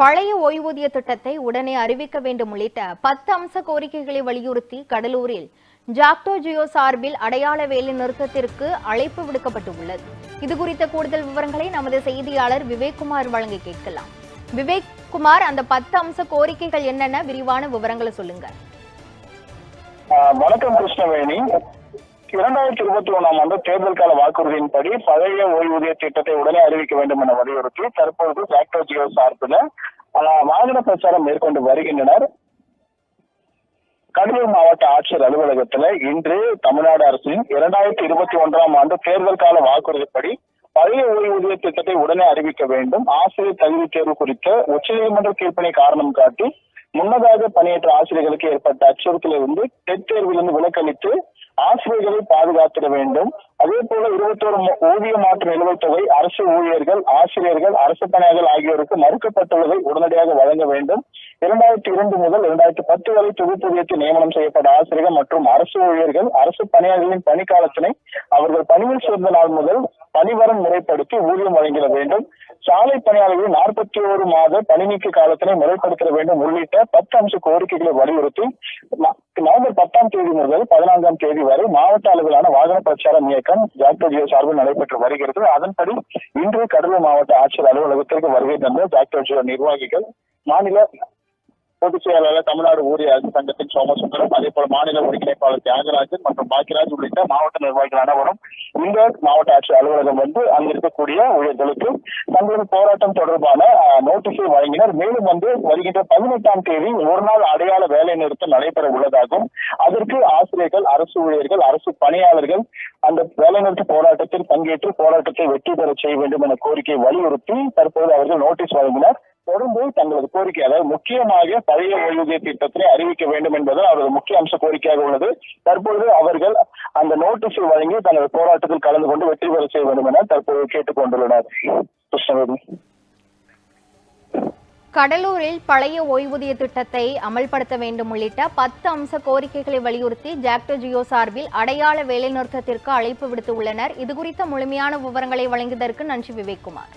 பழைய ஓய்வூதிய திட்டத்தை உடனே அறிவிக்க வேண்டும் உள்ளிட்ட பத்து அம்ச கோரிக்கைகளை வலியுறுத்தி கடலூரில் ஜாக்டோ ஜியோ சார்பில் அடையாள வேலை நிறுத்தத்திற்கு அழைப்பு விடுக்கப்பட்டுள்ளது. இது குறித்த கூடுதல் விவரங்களை நமது செய்தியாளர் விவேக்குமார் வழங்கி கேட்கலாம். விவேக் குமார் அந்த பத்து அம்ச கோரிக்கைகள் என்னென்ன? விரிவான விவரங்களை சொல்லுங்க வணக்கம் கிருஷ்ணவேணி. இரண்டாயிரத்தி இருபத்தி ஒன்றாம் ஆண்டு தேர்தல் கால வாக்குறுதியின்படி பழைய ஓய்வூதிய திட்டத்தை உடனே அறிவிக்க வேண்டும் என வலியுறுத்தி தற்பொழுது ஜாக்டோ ஜியோ சார்பில் வாகன பிரச்சாரம் மேற்கொண்டு வருகின்றனர். கடலூர் மாவட்ட ஆட்சியர் அலுவலகத்தில் இன்று தமிழ்நாடு அரசின் இரண்டாயிரத்தி இருபத்தி ஒன்றாம் ஆண்டு தேர்தல் கால வாக்குறுதிப்படி பழைய ஓய்வூதிய திட்டத்தை உடனே அறிவிக்க வேண்டும். ஆசிரியர் தகுதி தேர்வு குறித்த உச்சநீதிமன்ற தீர்ப்பினை காரணம் காட்டி முன்னதாக பணியேற்ற ஆசிரியர்களுக்கு ஏற்பட்ட அச்சுறுத்தலிருந்து டெட் தேர்விலிருந்து விலக்களித்து ஆசிரியர்களை பாதுகாத்திட வேண்டும். அதே போல இருபத்தோரு ஊதிய மாற்று நிலுவைத் தொகை அரசு ஊழியர்கள் ஆசிரியர்கள் அரசு பணியாளர்கள் ஆகியோருக்கு மறுக்கப்பட்டுள்ளதை உடனடியாக வழங்க வேண்டும். இரண்டாயிரத்தி இரண்டு முதல் இரண்டாயிரத்தி பத்து வரை தொகுப்பூதியத்தில் நியமனம் செய்யப்பட்ட ஆசிரியர்கள் மற்றும் அரசு ஊழியர்கள் அரசு பணியாளர்களின் பணிக்காலத்தினை அவர்கள் பணியில் சேர்ந்த நாள் முதல் பணிவரம் முறைப்படுத்தி ஊதியம் வழங்கிட வேண்டும். சாலை பணியாளர்கள் நாற்பத்தி ஒரு மாத பணிநீக்க காலத்தினை முறைப்படுத்த வேண்டும் உள்ளிட்ட பத்து அம்ச கோரிக்கைகளை வலியுறுத்தி நவம்பர் பத்தாம் தேதி முதல் பதினான்காம் தேதி வரை மாவட்ட அளவிலான வாகன பிரச்சாரம் இயக்கம் ஜாக்டோஜியோ சார்பில் நடைபெற்று வருகிறது. அதன்படி இன்று கடலூர் மாவட்ட ஆட்சியர் அலுவலகத்திற்கு வருகை தந்த ஜாக்டோஜியோ நிர்வாகிகள் மாநில பொதுச் செயலாளர் தமிழ்நாடு ஊதிய அரசு சங்கத்தின் சோமசுந்தரம் அதே போல மாநில ஒருங்கிணைப்பாளர் தியாகராஜன் மற்றும் பாக்கியராஜ் உள்ளிட்ட மாவட்ட நிர்வாகிகள் அனைவரும் இந்த மாவட்ட ஆட்சியர் அலுவலகம் வந்து அங்க இருக்கக்கூடிய ஊழியர்களுக்கு தங்களது போராட்டம் தொடர்பான நோட்டீஸை வழங்கினர். மேலும் வந்து வருகின்ற பதினெட்டாம் தேதி ஒரு நாள் அடையாள வேலை நிறுத்தம் நடைபெற உள்ளதாகவும் அதற்கு ஆசிரியர்கள் அரசு ஊழியர்கள் அரசு பணியாளர்கள் அந்த வேலைநிறுத்த போராட்டத்தில் பங்கேற்று போராட்டத்தை வெற்றி பெற செய்ய வேண்டும் என கோரிக்கையை வலியுறுத்தி தற்போது அவர்கள் நோட்டீஸ் வழங்கினர். தொடர்ந்து தங்களது கோரிக்கை அதாவது முக்கியமாக பழைய ஓய்வூதிய திட்டத்தை அறிவிக்க வேண்டும் என்பது அவரது முக்கிய அம்ச கோரிக்கையாக உள்ளது. தற்பொழுது அவர்கள் அந்த நோட்டீஸை வழங்கி தனது போராட்டத்தில் கலந்து கொண்டு வெற்றி பெற செய்ய வேண்டும் என தற்போது கேட்டுக் கொண்டுள்ளனர். கிருஷ்ணவேணி கடலூரில் பழைய ஓய்வூதிய திட்டத்தை அமல்படுத்த வேண்டும் உள்ளிட்ட பத்து அம்ச கோரிக்கைகளை வலியுறுத்தி ஜாக்டோ ஜியோ சார்பில் அடையாள வேலைநிறுத்தத்திற்கு அழைப்பு விடுத்துள்ளனர். இது குறித்த முழுமையான விவரங்களை வழங்கியதற்கு நன்றி விவேக்குமார்